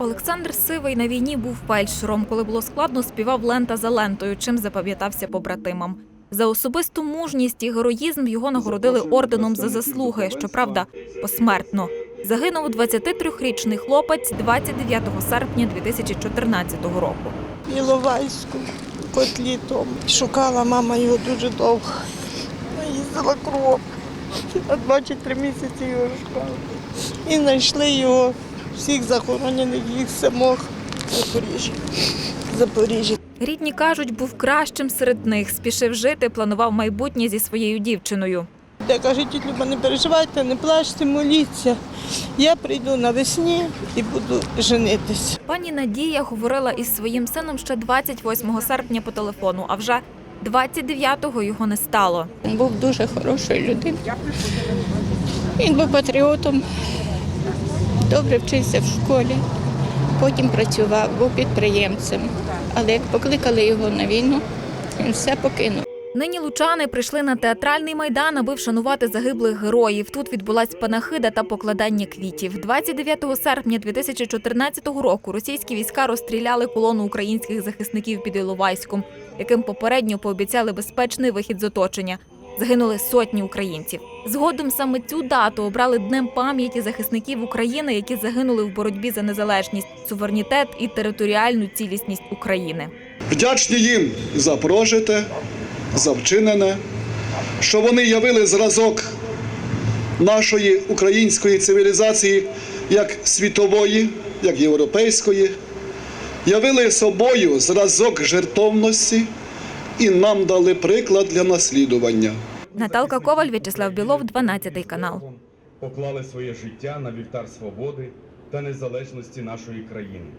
Олександр Сивий на війні був фельдшером. Коли було складно, співав лента за лентою, чим запам'ятався побратимам. За особисту мужність і героїзм його нагородили орденом за заслуги, щоправда, посмертно. Загинув 23-річний хлопець 29 серпня 2014 року. Іловайську, котлітом. Шукала мама його дуже довго. Їздила кров. А 23 місяці його шукала. І знайшли його, всіх захоронених, їх самох в Запоріжжі. Запоріжжі. Рідні кажуть, був кращим серед них. Спішив жити, планував майбутнє зі своєю дівчиною. Я кажу, тіть Люба, не переживайте, не плачте, моліться. Я прийду навесні і буду женитись. Пані Надія говорила із своїм сином ще 28 серпня по телефону, а вже 29-го його не стало. Він був дуже хорошою людиною. Він був патріотом, добре вчився в школі, потім працював, був підприємцем. Але як покликали його на війну, він все покинув. Нині лучани прийшли на театральний майдан, аби вшанувати загиблих героїв. Тут відбулась панахида та покладання квітів. 29 серпня 2014 року російські війська розстріляли колону українських захисників під Іловайськом, яким попередньо пообіцяли безпечний вихід з оточення. Загинули сотні українців. Згодом саме цю дату обрали днем пам'яті захисників України, які загинули в боротьбі за незалежність, суверенітет і територіальну цілісність України. Вдячні їм за прожите, за вчинене, що вони явили зразок нашої української цивілізації як світової, як європейської, явили собою зразок жертовності і нам дали приклад для наслідування. Наталка Коваль, В'ячеслав Білов, 12 канал. поклали своє життя на вівтар свободи та незалежності нашої країни.